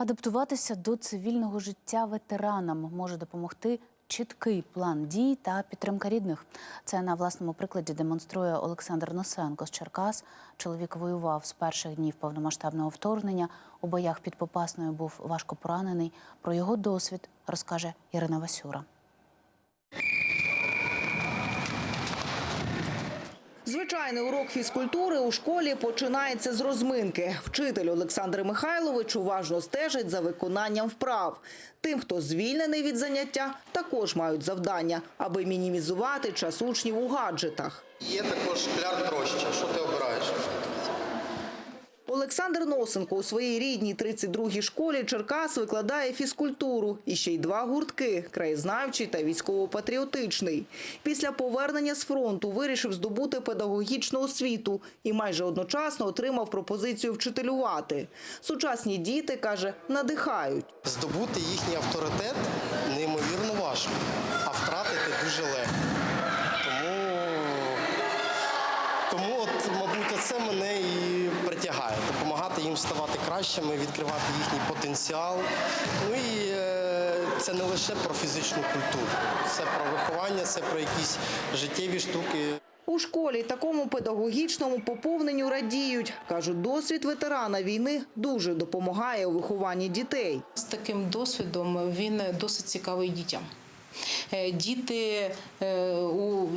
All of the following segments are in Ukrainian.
Адаптуватися до цивільного життя ветеранам може допомогти чіткий план дій та підтримка рідних. Це на власному прикладі демонструє Олександр Носенко з Черкас. Чоловік воював з перших днів повномасштабного вторгнення. У боях під Попасною був важко поранений. Про його досвід розкаже Ірина Васюра. Звичайний урок фізкультури у школі починається з розминки. Вчитель Олександр Михайлович уважно стежить за виконанням вправ. Тим, хто звільнений від заняття, також мають завдання, аби мінімізувати час учнів у гаджетах. Є також шкляр троща. Що ти обираєш? Олександр Носенко у своїй рідній 32-й школі Черкас викладає фізкультуру. І ще й два гуртки – краєзнавчий та військово-патріотичний. Після повернення з фронту вирішив здобути педагогічну освіту і майже одночасно отримав пропозицію вчителювати. Сучасні діти, каже, надихають. Здобути їхній авторитет неймовірно важко, а втратити дуже легко. Тому, тому от, мабуть, це мене їм ставати кращими, відкривати їхній потенціал. Ну і е, це не лише про фізичну культуру, це про виховання, це про якісь життєві штуки. У школі такому педагогічному поповненню радіють. Кажуть, досвід ветерана війни дуже допомагає у вихованні дітей. З таким досвідом він досить цікавий дітям. Е, Діти е,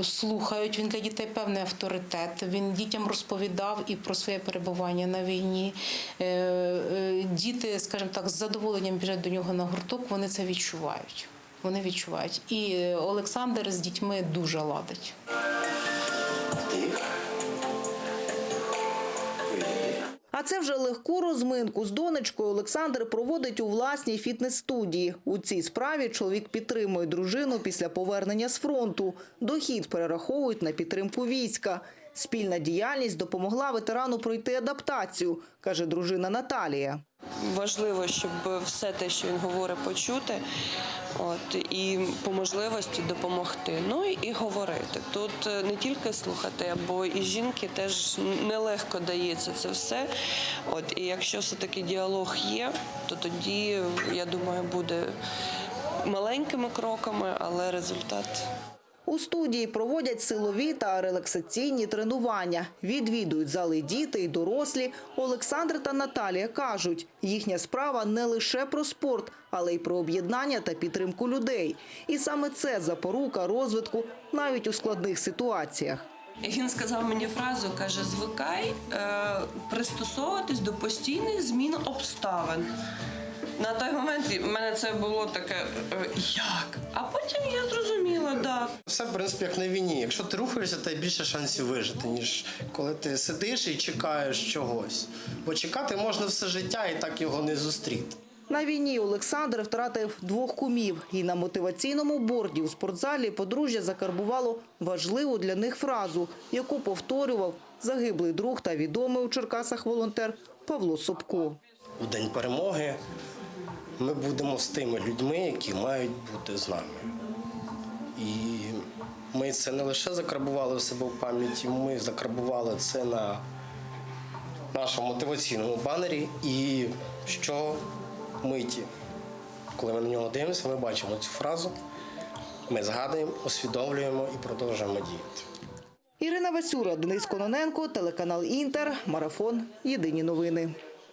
слухають, він для дітей певний авторитет. Він дітям розповідав і про своє перебування на війні. Е, Діти, скажімо так, з задоволенням біжать до нього на гурток, вони це відчувають. Вони відчувають. І Олександр з дітьми дуже ладить. Це вже легку розминку з донечкою Олександр проводить у власній фітнес-студії. У цій справі чоловік підтримує дружину після повернення з фронту. Дохід перераховують на підтримку війська. Спільна діяльність допомогла ветерану пройти адаптацію, каже дружина Наталія. важливо, щоб все те, що він говорить, почути. От і по можливості допомогти. Ну і, говорити. Тут е, не тільки слухати, бо і жінки теж нелегко дається це все. От і якщо все таки діалог є, то тоді я думаю, буде маленькими кроками, але результат У студії проводять силові та релаксаційні тренування. Відвідують зали діти і дорослі. Олександр та Наталія кажуть, їхня справа не лише про спорт, але й про об'єднання та підтримку людей. І саме це запорука розвитку навіть у складних ситуаціях. Він сказав мені фразу, каже: звикай е, пристосовуватись до постійних змін обставин. На той момент в мене це було таке е, як? А потім я зрозуміла, да. Все, в принципі, як на війні. Якщо ти рухаєшся, то більше шансів вижити, ніж коли ти сидиш і чекаєш чогось. Бо чекати можна все життя і так його не зустріти. На війні Олександр втратив двох кумів. І на мотиваційному борді у спортзалі подружжя закарбувало важливу для них фразу, яку повторював загиблий друг та відомий у Черкасах волонтер Павло Собко. У день перемоги ми будемо з тими людьми, які мають бути з нами. І ми це не лише закарбували в себе в пам'яті, ми закарбували це на нашому мотиваційному банері. І що миті, коли ми на нього дивимося, ми бачимо цю фразу, ми згадуємо, усвідомлюємо і продовжуємо діяти. Ірина Васюра, Денис Кононенко, телеканал Інтер, Марафон. Єдині новини.